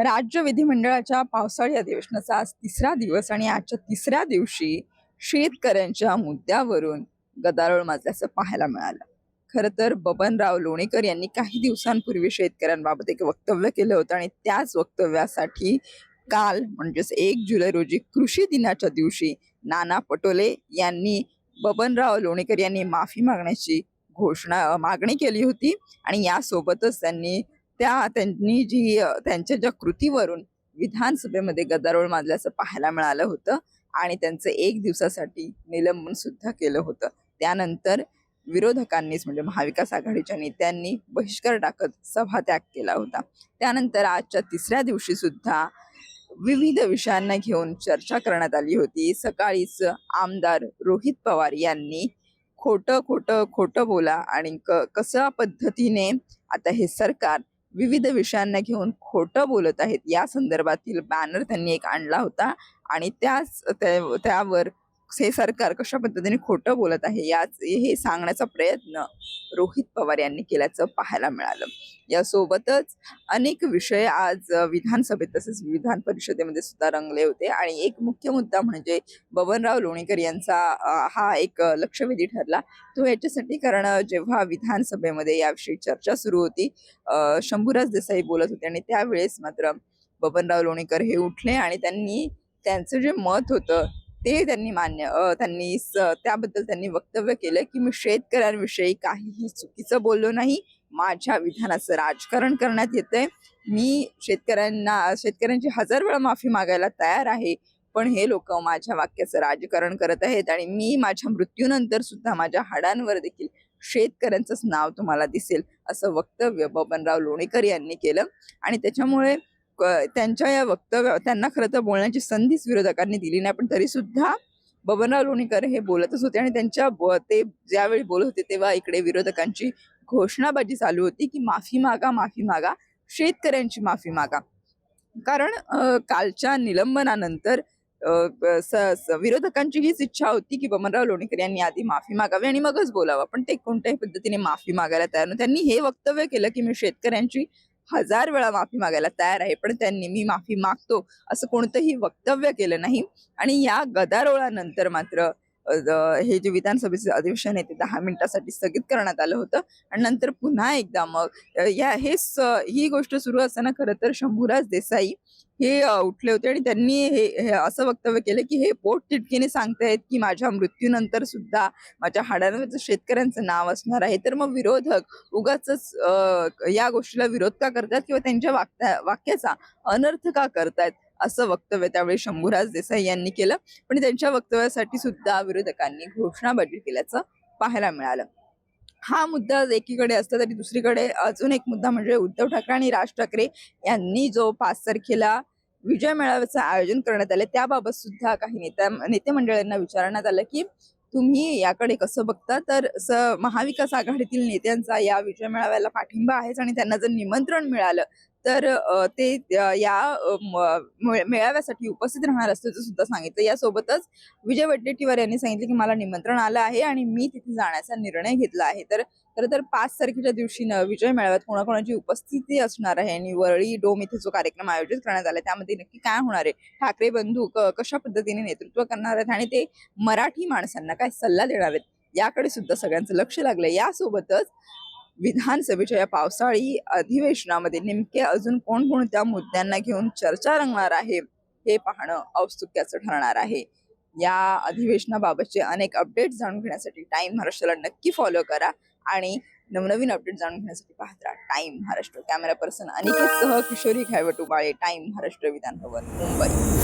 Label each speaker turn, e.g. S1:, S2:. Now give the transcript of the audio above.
S1: राज्य विधिमंडळाच्या पावसाळी अधिवेशनाचा आज तिसरा दिवस आणि आजच्या तिसऱ्या दिवशी शेतकऱ्यांच्या मुद्द्यावरून गदारोळ माजल्याचं पाहायला मिळालं. खरं तर बबनराव लोणीकर यांनी काही दिवसांपूर्वी शेतकऱ्यांबाबत एक वक्तव्य केलं होतं आणि त्याच वक्तव्यासाठी काल म्हणजेच एक जुलै रोजी कृषी दिनाच्या दिवशी नाना पटोले यांनी बबनराव लोणीकर यांनी माफी मागण्याची घोषणा मागणी केली होती आणि यासोबतच त्यांनी त्या त्यांनी जी त्यांच्या ज्या कृतीवरून विधानसभेमध्ये गदारोळ माजल्याचं पाहायला मिळालं होतं आणि त्यांचं एक दिवसासाठी निलंबन सुद्धा केलं होतं. त्यानंतर विरोधकांनीच म्हणजे महाविकास आघाडीच्या नेत्यांनी बहिष्कार टाकत सभात्याग केला होता. त्यानंतर आजच्या तिसऱ्या दिवशी सुद्धा विविध विषयांना घेऊन चर्चा करण्यात आली होती. सकाळीच आमदार रोहित पवार यांनी खोटं खोटं खोटं बोला आणि क कशा पद्धतीने आता हे सरकार विविध विषयांना घेऊन खोटं बोलत आहेत. या संदर्भातील बॅनर त्यांनी एक आणला होता आणि त्याच त्या- त्यावर हे सरकार कशा पद्धतीने खोटं बोलत आहे याच हे सांगण्याचा प्रयत्न रोहित पवार यांनी केल्याचं पाहायला मिळालं. यासोबतच अनेक विषय आज विधानसभेत तसेच विधान परिषदेमध्ये सुद्धा रंगले होते आणि एक मुख्य मुद्दा म्हणजे बबनराव लोणीकर यांचा हा एक लक्षवेधी ठरला. तो याच्यासाठी कारण जेव्हा विधानसभेमध्ये याविषयी चर्चा सुरू होती शंभूराज देसाई बोलत होते आणि त्यावेळेस मात्र बबनराव लोणीकर हे उठले आणि त्यांनी त्यांचं जे मत होतं ते त्यांनी मान्य त्यांनी स- त्याबद्दल त्यांनी वक्तव्य केलं की मी शेतकऱ्यांविषयी काहीही चुकीचं बोललो नाही. माझ्या विधानाचं राजकारण करण्यात येतंय. मी शेतकऱ्यांना शेतकऱ्यांची हजार वेळा माफी मागायला तयार आहे पण हे लोक माझ्या वाक्याचं राजकारण करत आहेत आणि मी माझ्या मृत्यूनंतर सुद्धा माझ्या हाडांवर देखील शेतकऱ्यांचंच नाव तुम्हाला दिसेल असं वक्तव्य बबनराव लोणीकर यांनी केलं. आणि त्याच्यामुळे त्यांच्या या वक्तव्य त्यांना खरं तर बोलण्याची संधीच विरोधकांनी दिली नाही. पण तरी सुद्धा बबनराव लोणीकर हे बोलतच होते आणि त्यांच्या ते ज्यावेळी बोलत होते तेव्हा इकडे विरोधकांची घोषणाबाजी चालू होती की माफी मागा माफी मागा शेतकऱ्यांची माफी मागा. कारण कालच्या निलंबनानंतर विरोधकांची हीच इच्छा होती की बबनराव लोणीकर यांनी आधी माफी मागावी आणि मगच बोलावं. पण ते कोणत्याही पद्धतीने माफी मागायला तयार नाही त्यांनी हे वक्तव्य केलं की मी शेतकऱ्यांची हजार वेळा माफी मागायला तयार आहे पण त्यांनी मी माफी मागतो असं कोणतंही वक्तव्य केलं नाही. आणि या गदारोळानंतर मात्र हे जे विधानसभेचे अधिवेशन आहे ते दहा मिनिटासाठी स्थगित करण्यात आलं होतं. आणि नंतर पुन्हा एकदा मग या हे स- ही गोष्ट सुरू असताना खरं तर शंभूराज देसाई हे उठले होते आणि त्यांनी हे हे असं वक्तव्य केलं की हे पोट तिटकीने सांगतायत की माझ्या मृत्यूनंतर सुद्धा माझ्या हाडांवरचं शेतकऱ्यांचं नाव असणार आहे. तर मग विरोधक उगाच या गोष्टीला विरोध का करतात किंवा त्यांच्या वाक्या वाक्याचा अनर्थ का करतायत? असं वक्तव्य त्यावेळी शंभूराज देसाई यांनी केलं. पण त्यांच्या वक्तव्यासाठी सुद्धा विरोधकांनी घोषणाबाजी केल्याचं पाहायला मिळालं. हा मुद्दा एकीकडे असला तरी दुसरीकडे अजून एक मुद्दा म्हणजे उद्धव ठाकरे आणि राज ठाकरे यांनी जो पाच तारखेला विजय मेळाव्याचं आयोजन करण्यात आलं त्याबाबत सुद्धा काही नेत्या नेते मंडळांना विचारण्यात आलं की तुम्ही याकडे कसं बघता? तर स महाविकास आघाडीतील नेत्यांचा या विजय मेळाव्याला पाठिंबा आहेच आणि त्यांना जर निमंत्रण मिळालं तर ते या मेळाव्यासाठी उपस्थित राहणार असल्याचं सुद्धा सांगितलं. यासोबतच विजय वडेट्टीवार यांनी सांगितलं की मला निमंत्रण आलं आहे आणि मी तिथे जाण्याचा निर्णय घेतला आहे. तर खरं तर पाच तारखेच्या दिवशी विजय मेळाव्यात कोणाकोणाची उपस्थिती असणार आहे आणि वरळी डोम इथे जो कार्यक्रम आयोजित करण्यात आला त्यामध्ये नक्की काय होणार आहे? ठाकरे बंधू कशा पद्धतीने नेतृत्व करणार आहेत आणि ते मराठी माणसांना काय सल्ला देणार आहेत? याकडे सुद्धा सगळ्यांचं लक्ष लागलं यासोबतच विधानसभेच्या या पावसाळी अधिवेशनामध्ये नेमके अजून कोणकोणत्या मुद्द्यांना घेऊन चर्चा रंगणार आहे हे पाहणं औत्सुक्याचं ठरणार आहे. या अधिवेशनाबाबतचे अनेक अपडेट जाणून घेण्यासाठी टाइम महाराष्ट्राला नक्की फॉलो करा आणि नवनवीन अपडेट जाणून घेण्यासाठी पाहत राहा Time Maharashtra. Camera person Aniket सह किशोरी घायवटुबाळे टाइम महाराष्ट्र विधान भवन मुंबई.